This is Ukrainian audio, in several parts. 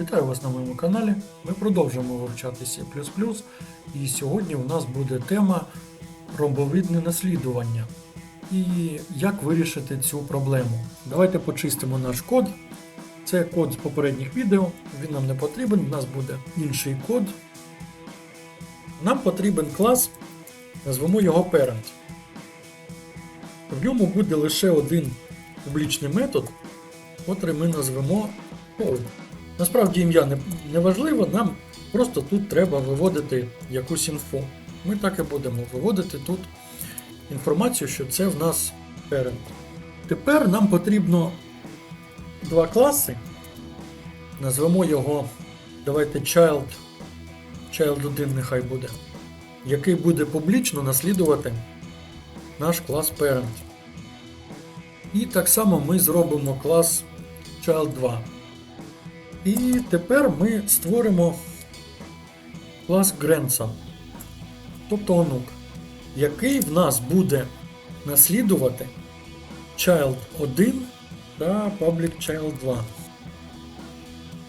Вітаю вас на моєму каналі. Ми продовжуємо вивчати C++. І сьогодні у нас буде тема ромбовидне наслідування. І як вирішити цю проблему. Давайте почистимо наш код. Це код з попередніх відео, він нам не потрібен, у нас буде інший код. Нам потрібен клас, назвемо його Parent. В ньому буде лише один публічний метод, котрий ми назвемо Home. Насправді ім'я не, не важливо, нам просто тут треба виводити якусь інфу. Ми так і будемо виводити тут інформацію, що це в нас parent. Тепер нам потрібно два класи. Назвемо його, давайте child, child 1 нехай буде, який буде публічно наслідувати наш клас parent. І так само ми зробимо клас child 2. І тепер ми створимо клас Grandson, тобто онук, який в нас буде наслідувати Child 1 та Public Child 2.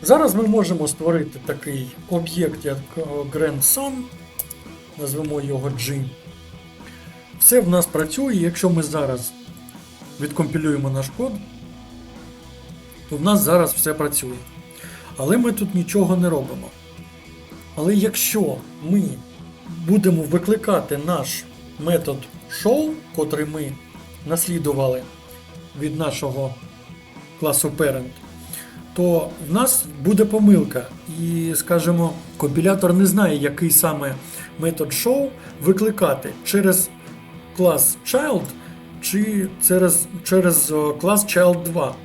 Зараз ми можемо створити такий об'єкт, як е, Grandson, назвемо його G. Все в нас працює, якщо ми зараз відкомпілюємо наш код, то в нас зараз все працює. Але ми тут нічого не робимо. Але якщо ми будемо викликати наш метод show, котрий ми наслідували від нашого класу parent, то в нас буде помилка. І, скажімо, компілятор не знає, який саме метод show викликати через клас child чи через, через клас child 2.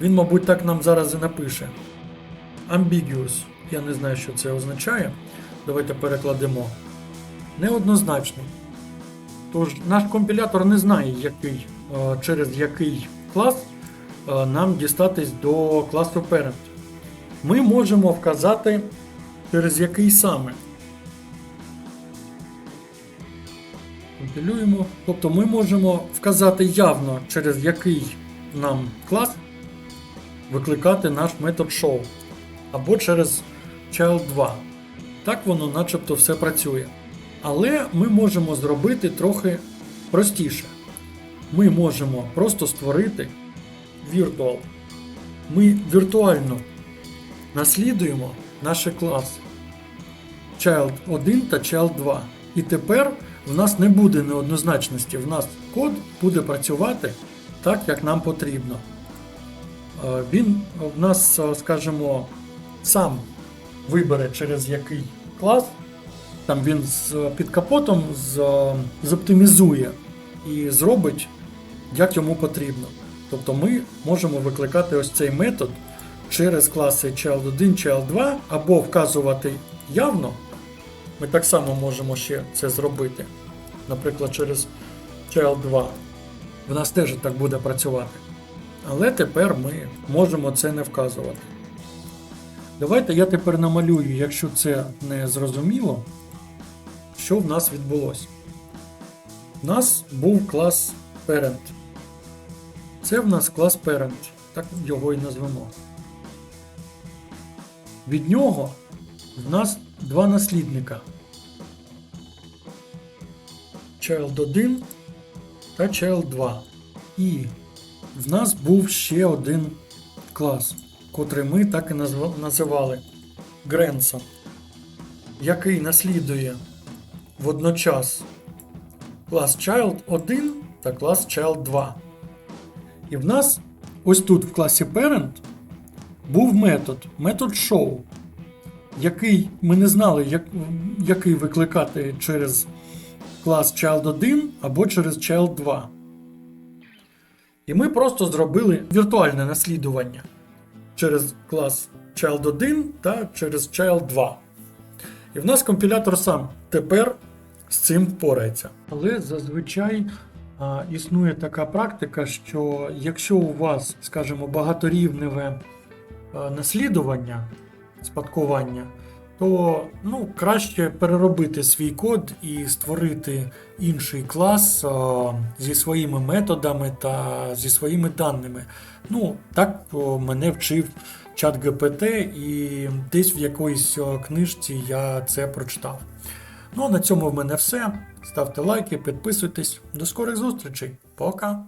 Він, мабуть, так нам зараз і напише. Ambiguous. Я не знаю, що це означає. Давайте перекладемо. Неоднозначний. Тож наш компілятор не знає, який, е, через який клас е, нам дістатись до класу parent. Ми можемо вказати, через який саме. Компілюємо. Тобто ми можемо вказати явно, через який нам клас викликати наш метод show або через child 2. Так воно начебто все працює. Але ми можемо зробити трохи простіше. Ми можемо просто створити virtual. Ми віртуально наслідуємо наші класи child 1 та child 2. І тепер в нас не буде неоднозначності. В нас код буде працювати так, як нам потрібно. Е, Він в нас, е, скажімо, сам вибере через який клас. Там він з під капотом з, зоптимізує і зробить, як йому потрібно. Тобто ми можемо викликати ось цей метод через класи child1, child2 або вказувати явно. Ми так само можемо ще це зробити. Наприклад, через child2. В нас теж так буде працювати. Але тепер ми можемо це не вказувати. Давайте я тепер намалюю, якщо це не зрозуміло, що в нас відбулося. У нас був клас Parent. Це в нас клас Parent, так його і назвемо. Від нього в нас два наслідника. Child 1 та Child 2. І в нас був ще один клас, котрий ми так і називали Grandson, який наслідує водночас клас Child 1 та клас Child 2. І в нас ось тут в класі Parent був метод, метод show, який ми не знали, як, який викликати через клас Child 1 або через Child 2. І ми просто зробили віртуальне наслідування через клас Child 1 та через Child 2. І в нас компілятор сам тепер з цим впорається. Але зазвичай а, існує така практика, що якщо у вас, скажімо, багаторівневе наслідування, спадкування, то ну, краще переробити свій код і створити інший клас а, зі своїми методами та зі своїми даними. Ну, так мене вчив чат ГПТ, і десь в якоїсь книжці я це прочитав. Ну а на цьому в мене все. Ставте лайки, підписуйтесь. До скорих зустрічей. Пока!